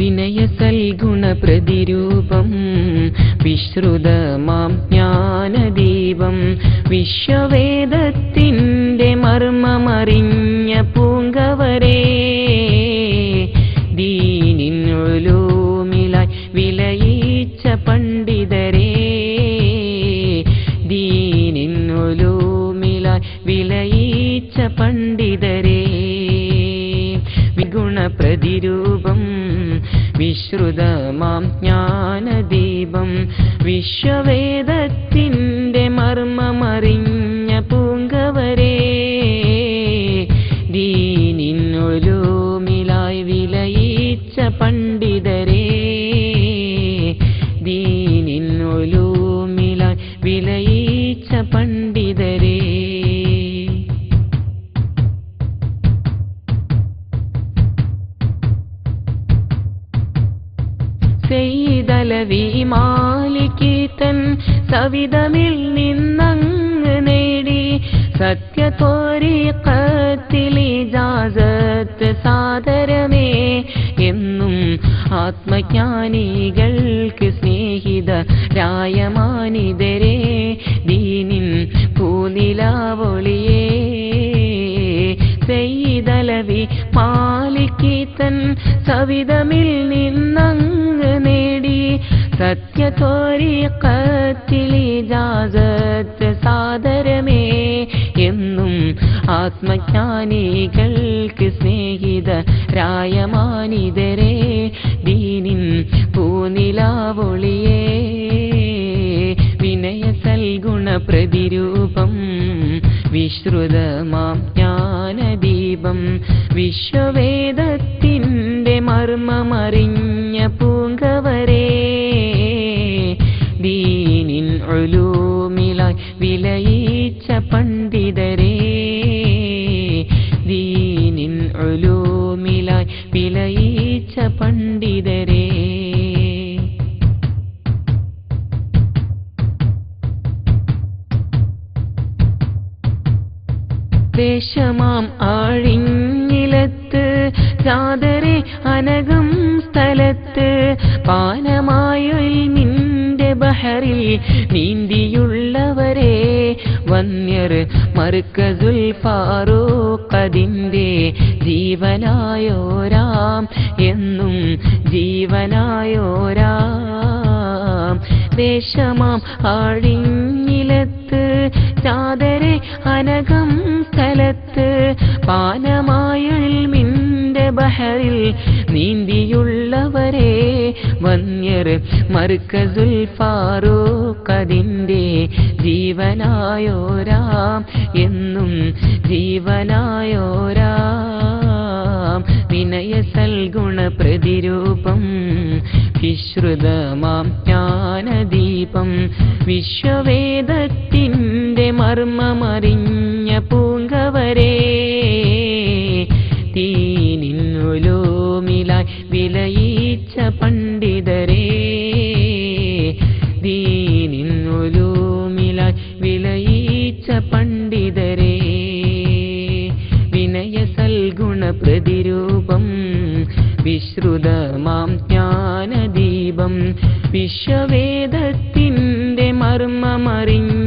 വിനയ സൽഗുണ പ്രതിരൂപം ജ്ഞാനദീപം വിശ്വവേദത്തിന്റെ മർമ്മമറിഞ്ഞ പൂങ്കവരേ ദീനിനുലൂമിലായി വിലയിച്ച പണ്ഡിതരേ ദീനിനുലൂമിലായി വിലയിച്ച പണ്ഡിതരേ വിഗുണ പ്രതിരൂപം വിശ്രുതമാം ജ്ഞാനദീപം. വിശ്വവേദത്തിന്റെ മർമ്മമറിഞ്ഞ പൂങ്കവരേ ദീനിന്നൊലൂമിലായി സെയ്തലവി തൻ സവിതമിൽ നിന്നങ്ങ് നേടി സത്യത്തോരിക്കത്തിലിജാസത്ത് സാദരമേ എന്നും ആത്മജ്ഞാനികൾക്ക് സ്നേഹിത രായമാനിതരെ ദീനിൻ പൂനിലാവൊളിയേ സെയ്തലവി മാലിക്കീത്തൻ സവിതമിൽ നിന്നങ്ങ് നേടി സത്യത്തോരിക്കത്തിലിജാസത്ത് സാദരമേ എന്നും ആത്മജ്ഞാനികൾക്ക് സ്നേഹിത രായമാനിതരേ ദീനിൻ പൂനിലാവൊളിയേ വിനയ സൽഗുണ പ്രതിരൂപം വിശ്രുതമാം ജ്ഞാനദീപം വിശ്വവേദത്തിന്റെ ദീനിൻ ഒലൂമിലായി വിലയിച്ച പണ്ഡിതരേ. ദീനിൻ ഒലൂമിലായി വിലയിച്ച പണ്ഡിതരേ. ദേശമാം ആഴിഞ്ഞിലത്ത് ജാതരെ അനകം സ്ഥലത്ത് പാനമായൊൽ നിന്റെ ബഹറിൽ നീന്തിയുള്ളവരെ വന്യർ മറുക്കസുൽ ഫാറൂഖതിന്റെ ജീവനായോരാം എന്നും ജീവനായോരാം. ദേശമാം ആഴിഞ്ഞിലത്ത് ചാതരെ അനകം സ്ഥലത്ത് പാനമായുൾ മിന്റെ ബഹറിൽ നീന്തിയുള്ളവരെ വന്യർ മർക്കസുൽ ഫാറൂഖതിന്റെ ജീവനായോരാം എന്നും ജീവനായോരാം. വിനയ സൽഗുണ പ്രതിരൂപം വിശ്രുതമാം ജ്ഞാനദീപം. വിശ്വവേദത്തിന്റെ മർമ്മമറിഞ്ഞ പൂങ്കവരേ ദീനിന്നുലൂമിലായി വിലയിച്ച പണ്ഡിതരേ. വിനയ സൽഗുണ പ്രതിരൂപം വിശ്രുതമാം ജ്ഞാനദീപം വിശ്വവേദത്തിന്റെ മർമ്മമറിഞ്ഞ